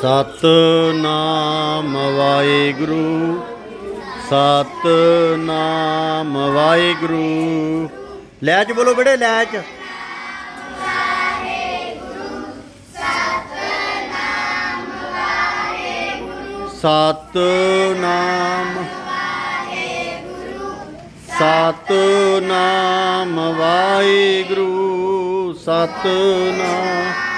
ਸਤਨਾਮ ਵਾਹਿਗੁਰੂ ਸਤਨਾਮ ਵਾਹਿਗੁਰੂ। ਲੈ ਚ ਬੋਲੋ ਬੜੇ ਲੈ ਚ ਸਤਨਾਮ ਸਤਨਾਮ ਵਾਹਿਗੁਰੂ ਸਤਨਾਮ।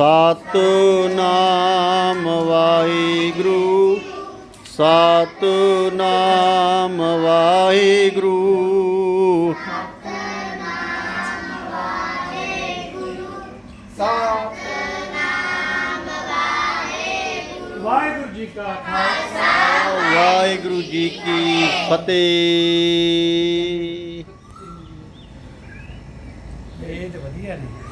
ਸਤਨਾਮ ਵਾਹਿਗੁਰੂ ਸਤਨਾਮ ਵਾਹਿਗੁਰੂ। ਵਾਹਿਗੁਰੂ ਜੀ ਕਾ ਖਾਲਸਾ। ਵਾਹਿਗੁਰੂ ਜੀ ਕੀ ਫਤਿਹ। ਇਹ ਤੇ ਵਧੀਆ ਨੇ।